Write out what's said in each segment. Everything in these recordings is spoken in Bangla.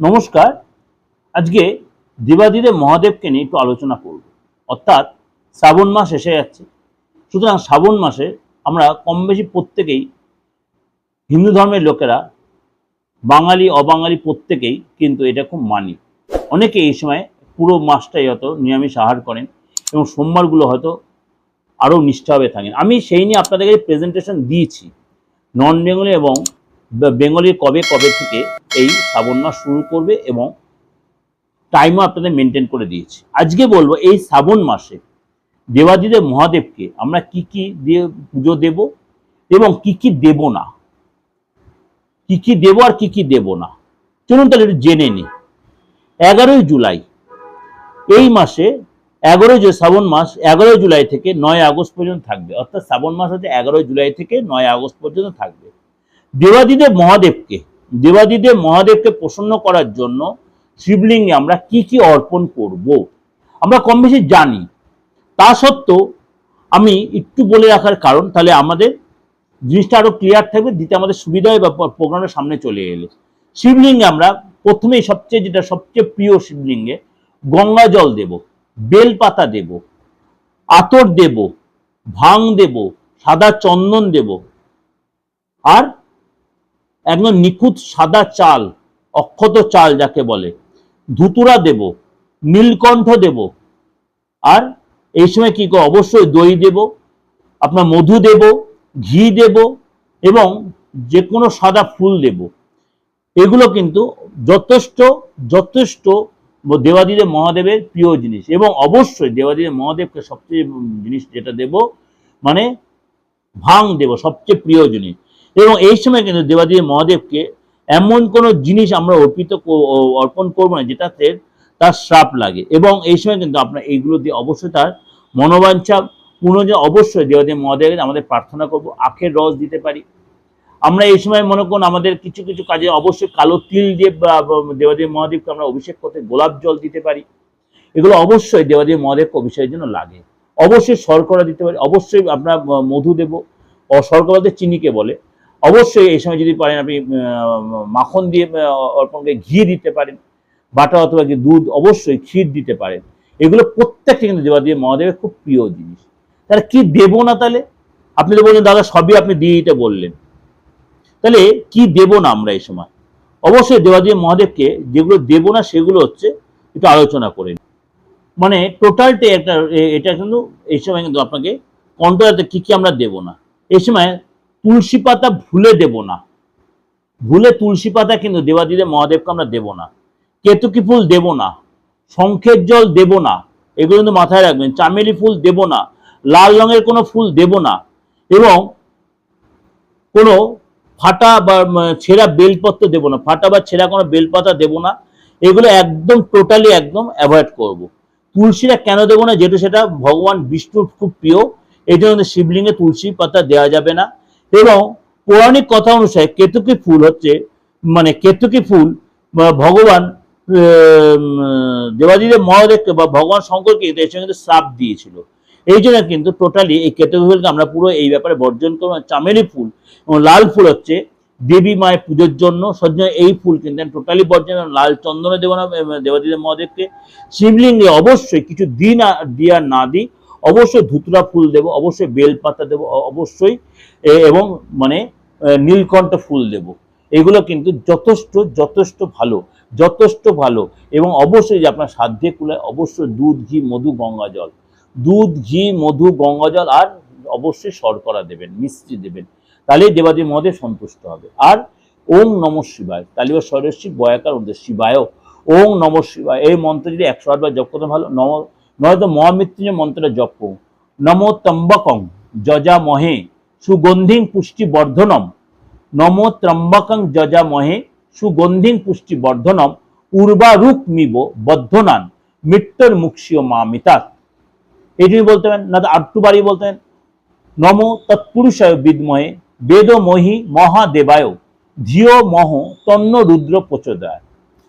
নমস্কার। আজকে দেবাদিদেব মহাদেবকে নিয়ে একটু আলোচনা করব। অর্থাৎ শ্রাবণ মাস এসে যাচ্ছে। সুতরাং শ্রাবণ মাসে আমরা কম বেশি প্রত্যেকেই হিন্দু ধর্মের লোকেরা বাঙালি, অবাঙালি প্রত্যেকেই কিন্তু এটা খুব মানি। অনেকে এই সময় পুরো মাসটাই হয়তো নিরামিষ আহার করেন এবং সোমবারগুলো হয়তো আরও নিষ্ঠাভাবে থাকেন। আমি সেই নিয়ে আপনাদেরকে প্রেজেন্টেশন দিয়েছি। নন বেঙ্গলি এবং বেঙ্গলির কবে কবে থেকে এই শ্রাবণ মাস শুরু করবে এবং টাইমও আপনাদের মেনটেন করে দিয়েছি। আজকে বলব, এই শ্রাবণ মাসে দেবাদিদেব মহাদেবকে আমরা কি কি দিয়ে পুজো দেব এবং কি কি দেব না? কি কি দেব আর কি কি দেব না? চলুন তাহলে একটু জেনে নিই। এগারোই জুলাই, এই মাসে এগারোই যে শ্রাবণ মাস এগারোই জুলাই থেকে নয় আগস্ট পর্যন্ত থাকবে। অর্থাৎ শ্রাবণ মাস হচ্ছে এগারোই জুলাই থেকে নয় আগস্ট পর্যন্ত থাকবে। দেবাদিদেব মহাদেবকে দেবাদিদেব মহাদেবকে প্রসন্ন করার জন্য শিবলিঙ্গে আমরা কি কি অর্পণ করব? আমরা কম বেশি জানি। তা সত্ত্বেও আমি একটু বলে রাখার কারণ, তাহলে আমাদের জিনিসটা আরও ক্লিয়ার থাকবে, দিতে আমাদের সুবিধা হয় বা প্রোগ্রামের সামনে চলে এলে। শিবলিঙ্গে আমরা প্রথমেই সবচেয়ে যেটা সবচেয়ে প্রিয় শিবলিঙ্গে গঙ্গা জল দেব, বেলপাতা দেব, আতর দেব, ভাং দেব, সাদা চন্দন দেব, আর একদম নিখুঁত সাদা চাল, অক্ষত চাল যাকে বলে, ধুতুরা দেব, নীলকণ্ঠ দেব, আর এই সময় কি? অবশ্যই দই দেব, আপনার মধু দেব, ঘি দেব এবং যে কোনো সাদা ফুল দেব এগুলো কিন্তু যথেষ্ট যথেষ্ট দেবাদিদেব মহাদেবের প্রিয় জিনিস এবং অবশ্যই দেবাদিদেব মহাদেবকে সবচেয়ে জিনিস যেটা দেব মানে ভাং দেব, সবচেয়ে প্রিয় জিনিস এবং এই সময় কিন্তু দেবাদেবী মহাদেবকে এমন কোনো জিনিস আমরা অর্পিত অর্পণ করব না, যেটাতে তার শ্রাপ লাগে। এবং এই সময় কিন্তু আপনার এইগুলো দিয়ে অবশ্যই তার মনোবাঞ্ছা যে অবশ্যই দেবাদেবী মহাদেবের আমাদের প্রার্থনা করব, আখের রস দিতে পারি। আমরা এই সময় মনে করুন আমাদের কিছু কিছু কাজে অবশ্যই কালো তিল দিয়ে দেবাদেবী মহাদেবকে আমরা অভিষেক করতে গোলাপ জল দিতে পারি। এগুলো অবশ্যই দেবাদেবী মহাদেবকে অভিষেকের জন্য লাগে। অবশ্যই শর্করা দিতে পারি। অবশ্যই আপনার মধু দেব। ও শর্করা বলতে চিনিকে বলে। অবশ্যই এই সময় যদি পারেন আপনি মাখন দিয়ে আহ, অর্পণ করে ঘি দিতে পারেন বাটা অথবা কি দুধ অবশ্যই ক্ষীর দিতে পারেন। এগুলো প্রত্যেকটা কিন্তু দেবাদেবী মহাদেবের খুব প্রিয় জিনিস। তাহলে কি দেব না তাহলে? আপনি তো বললেন দাদা সবই আপনি দিয়ে দিতে বললেন। তাহলে কি দেব না আমরা এই সময়? অবশ্যই দেবাদেবী মহাদেবকে যেগুলো দেব না সেগুলো হচ্ছে একটু আলোচনা করে মানে টোটালটা একটা এটা কিন্তু এই সময় কিন্তু আপনাকে কন্ট্রোলাতে কি কি আমরা দেব না। এই সময় তুলসী পাতা ভুলে দেব না। ভুলে তুলসী পাতা কিন্তু দেবাদিদেব মহাদেবকে আমরা দেব না। কেতুকি ফুল দেব না। শঙ্খের জল দেব না। এগুলো কিন্তু মাথায় রাখবেন। চামেলি ফুল দেব না। লাল রঙের কোনো ফুল দেব না। এবং কোনো ফাটা বা ছেঁড়া বেলপত্র দেব না। ফাটা বা ছেঁড়া কোনো বেলপাতা দেব না। এগুলো একদম, টোটালি একদম অ্যাভয়েড করব। তুলসীরা কেন দেবো না? যেহেতু সেটা ভগবান বিষ্ণুর খুব প্রিয়। এই জন্য শিবলিঙ্গে তুলসী পাতা দেওয়া যাবে না। এবং পৌরাণিক কথা অনুসারে কেতুকি ফুল হচ্ছে মানে কেতুকি ফুল ভগবান দেবাদিদেব মহাদেবকে বা ভগবান শঙ্করকে এর সঙ্গে কিন্তু শ্রাপ দিয়েছিল। এই জন্য কিন্তু টোটালি এই কেতুকি ফুলকে আমরা পুরো এই ব্যাপারে বর্জন করব। চামেলি ফুল, এবং লাল ফুল হচ্ছে দেবী মায়ের পুজোর জন্য সজ্জ এই ফুল কিন্তু টোটালি বর্জন লাল চন্দনে দেবো না, দেবাদিদেব মহাদেবকে। শিবলিঙ্গে অবশ্যই কিছু দিন দিয়ে না দিই। অবশ্যই ধুতরা ফুল দেব, অবশ্যই বেলপাতা দেব অবশ্যই এবং মানে নীলকণ্ঠ ফুল দেব। এগুলো কিন্তু যথেষ্ট যথেষ্ট ভালো যথেষ্ট ভালো। এবং অবশ্যই যে আপনার সাধ্যে কুলায় অবশ্যই দুধ, ঘি, মধু, গঙ্গা জল। দুধ, ঘি, মধু, গঙ্গা জল আর অবশ্যই শর্করা দেবেন, মিষ্টি দেবেন। তাহলেই দেবাদেবী মহাদেব সন্তুষ্ট হবে। আর ওম নম শিবায়। তাহলে স্বরস্বী বয়াকার উদ্দেশ্য শিবায়। ওম নম শিবায়। এই মন্ত্র যদি একশো আটবার জপ করতে ভালো। নম নয়তো মহামৃত্যুঞ্জয় মন্ত্রটা জপ। নম তম্বকং যজা মহে সুগন্ধিং পুষ্টি বর্ধনম নম ত্রম্বকং যজা মহে সুগন্ধিং পুষ্টি বর্ধনম উর্বারুক মিব বদ্ধনান মৃত্যুর মুক্ষীয় মামিতাত। এইটুকু বলতে পারেন, না তো আটটু বাড়িয়ে বলতে পারেন, নম তৎপুরুষায় বিদ্ময়ে বেদ মহি মহাদেবায় ধিও মহ তন্ন রুদ্র প্রচোদয়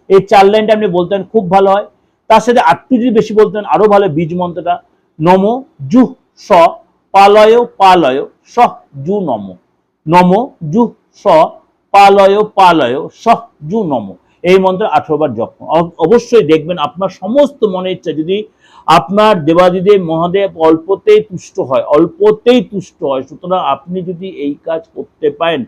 এই চার লাইনটা আপনি বলতেন খুব ভালো হয়। তার সাথে আটটু যদি বেশি বলতেন আরও ভালো বীজ মন্ত্রটা। নম জু স পালয় পালয় স জু নম। নম জু স পালয় পালয় স জু নম। এই মন্ত্র আঠারো বার জপ অবশ্যই দেখবেন আপনার সমস্ত মনের ইচ্ছা যদি আপনার দেবাদিদেব মহাদেব অল্পতেই তুষ্ট হয়, অল্পতেই তুষ্ট হয়, সুতরাং আপনি যদি এই কাজ করতে পারেন,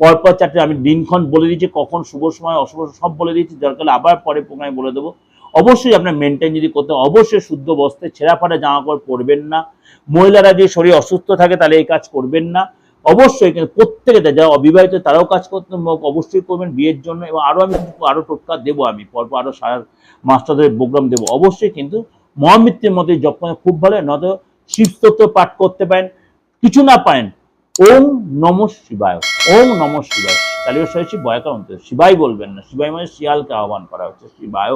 পরপর চারটে আমি দিনক্ষণ বলে দিচ্ছি কখন শুভ সময়, অশুভ সব বলে দিচ্ছি দরকার আবার পরে প্রোগ্রামে বলে দেবো। অবশ্যই আপনার মেনটেন যদি করতে অবশ্যই শুদ্ধ বস্ত্রে ছেঁড়া ফাটা জামা কাপড় পরবেন না। মহিলারা যে শরীর অসুস্থ থাকে, তাহলে এই কাজ করবেন না। অবশ্যই প্রত্যেকে যারা অবিবাহিত, তারাও কাজ করতে অবশ্যই করবেন বিয়ের জন্য। এবং আরও আমি আরও টোটকা দেবো আমি, পরপর আরও সারা মাস্টার ধরে প্রোগ্রাম দেবো। অবশ্যই কিন্তু মহামৃত্যুর মধ্যে জপ খুব ভালো নয়তো শিবস্তোত্র পাঠ করতে পারেন, কিছু না পারেন। ওম নম শিবায়, ওম নম শিবায়। তাহলে বয়াকার শিবাই বলবেন না শিবাই মানে শিয়ালকে আহ্বান করা হচ্ছে, শিবায়।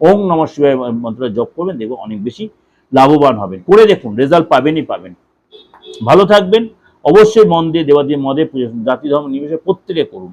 ওম নম শিবায় মন্ত্র জপ করবেন, দেখবেন অনেক বেশি লাভবান হবেন। করে দেখুন রেজাল্ট পাবেনই পাবেন। ভালো থাকবেন, অবশ্যই মন দিয়ে দিয়ে মদে জাতি ধর্ম নিবেশে প্রত্যেকে করুন।